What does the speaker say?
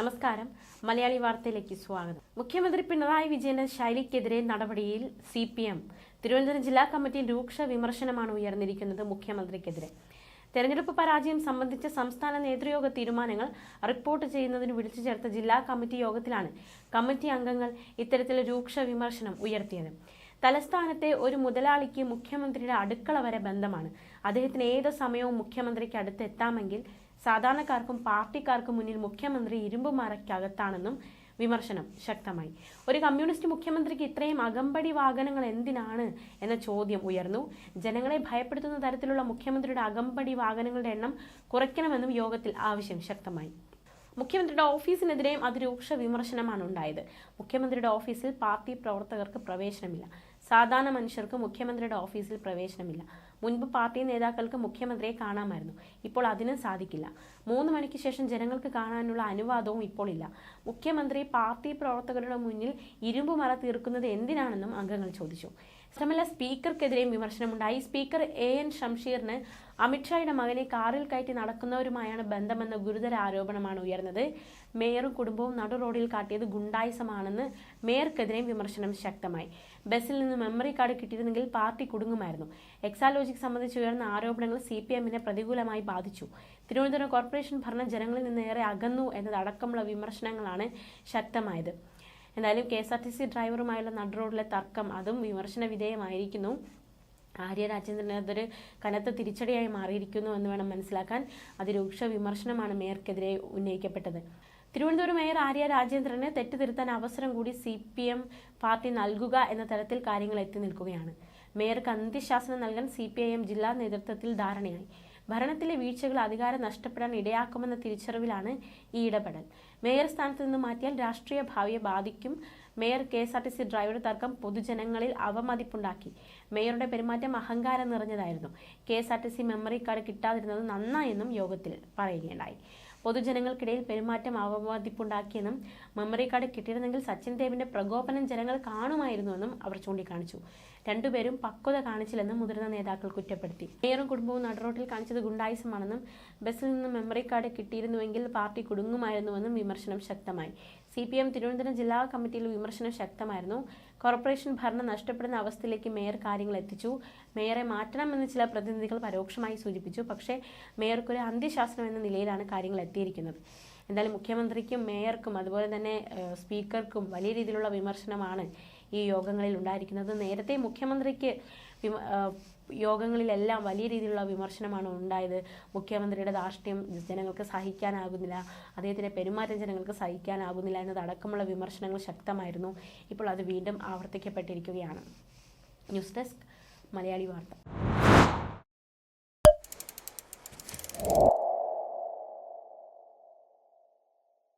നമസ്കാരം. മലയാളി വാർത്തയിലേക്ക് സ്വാഗതം. മുഖ്യമന്ത്രി പിണറായി വിജയന്റെ ശൈലിക്കെതിരെ നടപടിയിൽ സി പി എം. തിരുവനന്തപുരം ജില്ലാ കമ്മിറ്റി രൂക്ഷ വിമർശനമാണ് ഉയർന്നിരിക്കുന്നത് മുഖ്യമന്ത്രിക്കെതിരെ. തെരഞ്ഞെടുപ്പ് പരാജയം സംബന്ധിച്ച സംസ്ഥാന നേതൃയോഗ തീരുമാനങ്ങൾ റിപ്പോർട്ട് ചെയ്യുന്നതിന് വിളിച്ചു ചേർത്ത ജില്ലാ കമ്മിറ്റി യോഗത്തിലാണ് കമ്മിറ്റി അംഗങ്ങൾ ഇത്തരത്തിൽ രൂക്ഷ വിമർശനം ഉയർത്തിയത്. തലസ്ഥാനത്തെ ഒരു മുതലാളിക്ക് മുഖ്യമന്ത്രിയുടെ അടുക്കള വരെ ബന്ധമാണ്. അദ്ദേഹത്തിന് ഏത് സമയവും മുഖ്യമന്ത്രിക്ക് അടുത്ത് എത്താമെങ്കിൽ സാധാരണക്കാർക്കും പാർട്ടിക്കാർക്കും മുന്നിൽ മുഖ്യമന്ത്രി ഇരുമ്പ് മറയ്ക്കകത്താണെന്നും വിമർശനം ശക്തമായി. ഒരു കമ്മ്യൂണിസ്റ്റ് മുഖ്യമന്ത്രിക്ക് ഇത്രയും അകമ്പടി വാഹനങ്ങൾ എന്തിനാണ് എന്ന ചോദ്യം ഉയർന്നു. ജനങ്ങളെ ഭയപ്പെടുത്തുന്ന തരത്തിലുള്ള മുഖ്യമന്ത്രിയുടെ അകമ്പടി വാഹനങ്ങളുടെ എണ്ണം കുറയ്ക്കണമെന്നും യോഗത്തിൽ ആവശ്യം ശക്തമായി. മുഖ്യമന്ത്രിയുടെ ഓഫീസിനെതിരെയും അതിരൂക്ഷ വിമർശനമാണ് ഉണ്ടായത്. മുഖ്യമന്ത്രിയുടെ ഓഫീസിൽ പാർട്ടി പ്രവർത്തകർക്ക് പ്രവേശനമില്ല. സാധാരണ മനുഷ്യർക്ക് മുഖ്യമന്ത്രിയുടെ ഓഫീസിൽ പ്രവേശനമില്ല. മുൻപ് പാർട്ടി നേതാക്കൾക്ക് മുഖ്യമന്ത്രിയെ കാണാമായിരുന്നു. ഇപ്പോൾ അതിനും സാധിക്കില്ല. മൂന്ന് മണിക്ക് ശേഷം ജനങ്ങൾക്ക് കാണാനുള്ള അനുവാദവും ഇപ്പോൾ ഇല്ല. മുഖ്യമന്ത്രി പാർട്ടി പ്രവർത്തകരുടെ മുന്നിൽ ഇരുമ്പുമറ തീർക്കുന്നത് എന്തിനാണെന്നും അംഗങ്ങൾ ചോദിച്ചു. മാത്രമല്ല സ്പീക്കർക്കെതിരെയും വിമർശനമുണ്ടായി. സ്പീക്കർ എ എൻ ഷംഷീറിന് അമിത്ഷായുടെ മകനെ കാറിൽ കയറ്റി നടക്കുന്നവരുമായാണ് ബന്ധമെന്ന ഗുരുതര ആരോപണമാണ് ഉയർന്നത്. മേയറും കുടുംബവും നടു റോഡിൽ കാട്ടിയത് ഗുണ്ടായുസമാണെന്ന് മേയർക്കെതിരെയും വിമർശനം ശക്തമായി. ബസ്സിൽ നിന്ന് മെമ്മറി കാർഡ് കിട്ടിയിരുന്നെങ്കിൽ പാർട്ടി കുടുങ്ങുമായിരുന്നു. എക്സാലോജിക് സംബന്ധിച്ച് ഉയർന്ന ആരോപണങ്ങൾ സി പി എമ്മിനെ പ്രതികൂലമായി ബാധിച്ചു. തിരുവനന്തപുരം കോർപ്പറേഷൻ ഭരണം ജനങ്ങളിൽ നിന്ന് ഏറെ അകന്നു എന്നതടക്കമുള്ള വിമർശനങ്ങളാണ് ശക്തമായത്. എന്തായാലും K S R T C ഡ്രൈവറുമായുള്ള നടു റോഡിലെ തർക്കം അതും വിമർശന വിധേയമായിരിക്കുന്നു. ആര്യ രാജേന്ദ്രന് അതൊരു കനത്ത തിരിച്ചടിയായി മാറിയിരിക്കുന്നു എന്ന് വേണം മനസ്സിലാക്കാൻ. അതിരൂക്ഷ വിമർശനമാണ് മേയർക്കെതിരെ ഉന്നയിക്കപ്പെട്ടത്. തിരുവനന്തപുരം മേയർ ആര്യ രാജേന്ദ്രന് തെറ്റ് തിരുത്താൻ അവസരം കൂടി സി പി എം പാർട്ടി നൽകുക എന്ന തരത്തിൽ കാര്യങ്ങൾ എത്തി നിൽക്കുകയാണ്. മേയർക്ക് അന്ത്യശാസനം നൽകാൻ സി പി ഐ എം ജില്ലാ നേതൃത്വത്തിൽ ധാരണയായി. ഭരണത്തിലെ വീഴ്ചകൾ അധികാരം നഷ്ടപ്പെടാൻ ഇടയാക്കുമെന്ന തിരിച്ചറിവിലാണ് ഈ ഇടപെടൽ. മേയർ സ്ഥാനത്ത് നിന്ന് മാറ്റിയാൽ രാഷ്ട്രീയ ഭാവിയെ ബാധിക്കും. Mayor K S R T C ഡ്രൈവറുടെ തർക്കം പൊതുജനങ്ങളിൽ അവമതിപ്പുണ്ടാക്കി. മേയറുടെ പെരുമാറ്റം അഹങ്കാരം നിറഞ്ഞതായിരുന്നു. K S R T C memory card കിട്ടാതിരുന്നത് നന്നായെന്നും യോഗത്തിൽ പറയുകയുണ്ടായി. പൊതുജനങ്ങൾക്കിടയിൽ പെരുമാറ്റം മെമ്മറി കാർഡ് കിട്ടിയിരുന്നെങ്കിൽ സച്ചിൻ ദേവിന്റെ പ്രകോപനം ജനങ്ങൾ കാണുമായിരുന്നുവെന്നും അവർ ചൂണ്ടിക്കാണിച്ചു. രണ്ടുപേരും പക്വത കാണിച്ചില്ലെന്നും മുതിർന്ന നേതാക്കൾ കുറ്റപ്പെടുത്തി. മേയറും കുടുംബവും നടുറോട്ടിൽ കാണിച്ചത് ഗുണ്ടായുസമാണെന്നും ബസ്സിൽ നിന്ന് മെമ്മറി കാർഡ് കിട്ടിയിരുന്നുവെങ്കിൽ പാർട്ടി കുടുങ്ങുമായിരുന്നുവെന്നും വിമർശനം ശക്തമായി. സി പി എം തിരുവനന്തപുരം ജില്ലാ കമ്മിറ്റിയിൽ വിമർശനം ശക്തമായിരുന്നു. കോർപ്പറേഷൻ ഭരണം നഷ്ടപ്പെടുന്ന അവസ്ഥയിലേക്ക് മേയർ കാര്യങ്ങൾ എത്തിച്ചു. മേയറെ മാറ്റണമെന്ന് ചില പ്രതിനിധികൾ പരോക്ഷമായി സൂചിപ്പിച്ചു. പക്ഷേ മേയർക്കൊരു അന്ത്യശാസനം എന്ന നിലയിലാണ് കാര്യങ്ങൾ എത്തിയിരിക്കുന്നത്. എന്തായാലും മുഖ്യമന്ത്രിക്കും മേയർക്കും അതുപോലെ തന്നെ സ്പീക്കർക്കും വലിയ രീതിയിലുള്ള വിമർശനമാണ് ഈ യോഗങ്ങളിൽ ഉണ്ടായിരിക്കുന്നത്. നേരത്തെ മുഖ്യമന്ത്രിക്ക് യോഗങ്ങളിലെല്ലാം വലിയ രീതിയിലുള്ള വിമർശനമാണ് ഉണ്ടായത്. മുഖ്യമന്ത്രിയുടെ ധാർഷ്ട്യം ജനങ്ങൾക്ക് സഹിക്കാനാകുന്നില്ല. അദ്ദേഹത്തിന്റെ പെരുമാറ്റം ജനങ്ങൾക്ക് സഹിക്കാനാകുന്നില്ല എന്നതടക്കമുള്ള വിമർശനങ്ങൾ ശക്തമായിരുന്നു. ഇപ്പോൾ അത് വീണ്ടും ആവർത്തിക്കപ്പെട്ടിരിക്കുകയാണ്. ന്യൂസ് ഡെസ്ക് മലയാളി വാർത്ത.